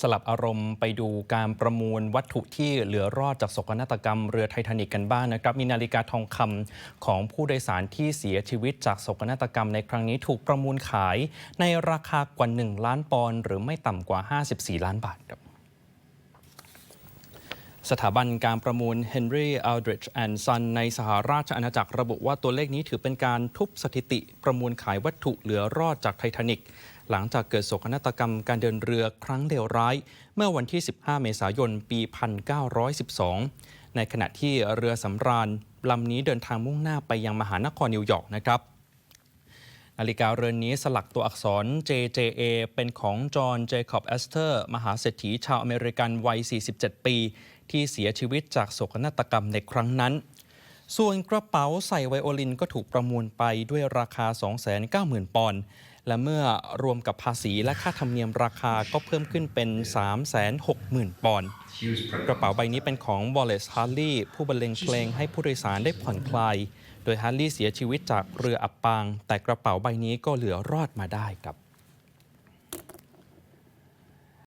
สลับอารมณ์ไปดูการประมูลวัตถุที่เหลือรอดจากโศกนาฏกรรมเรือไททานิกกันบ้างนะครับ มีนาฬิกาทองคำของผู้โดยสารที่เสียชีวิตจากโศกนาฏกรรมในครั้งนี้ถูกประมูลขายในราคากว่า 1 ล้านปอนด์หรือไม่ต่ำกว่า 54 ล้านบาทครับสถาบันการประมูล Henry Aldrich and Son ในสหราชอาณาจักรระบุว่าตัวเลขนี้ถือเป็นการทุบสถิติประมูลขายวัตถุเหลือรอดจากไททานิก หลังจากเกิดโศกนาฏกรรมการเดินเรือครั้งเลวร้าย เมื่อวันที่ 15 เมษายน ปี 1912 ในขณะที่เรือสำราญลำนี้เดินทางมุ่งหน้าไปยังมหานครนิวยอร์กนะครับนาฬิกาเรือนนี้สลักตัวอักษร JJA เป็นของจอห์น เจคอบแอสเตอร์ มหาเศรษฐีชาวอเมริกันวัย 47 ปี ที่เสียชีวิตจากโศกนาฏกรรมในครั้งนั้น ส่วนกระเป๋าใส่ไวโอลินก็ถูกประมูลไปด้วยราคา 290,000 ปอนด์ และเมื่อรวมกับภาษีและค่าธรรมเนียมราคาก็เพิ่มขึ้นเป็น 360,000 ปอนด์ กระเป๋าใบนี้เป็นของ Wallace Harley ผู้บรรเลงเพลงให้ผู้โดยสารได้ผ่อนคลาย โดยฮาร์ลีย์เสียชีวิตจากเรืออับปาง แต่กระเป๋าใบนี้ก็เหลือรอดมาได้ครับ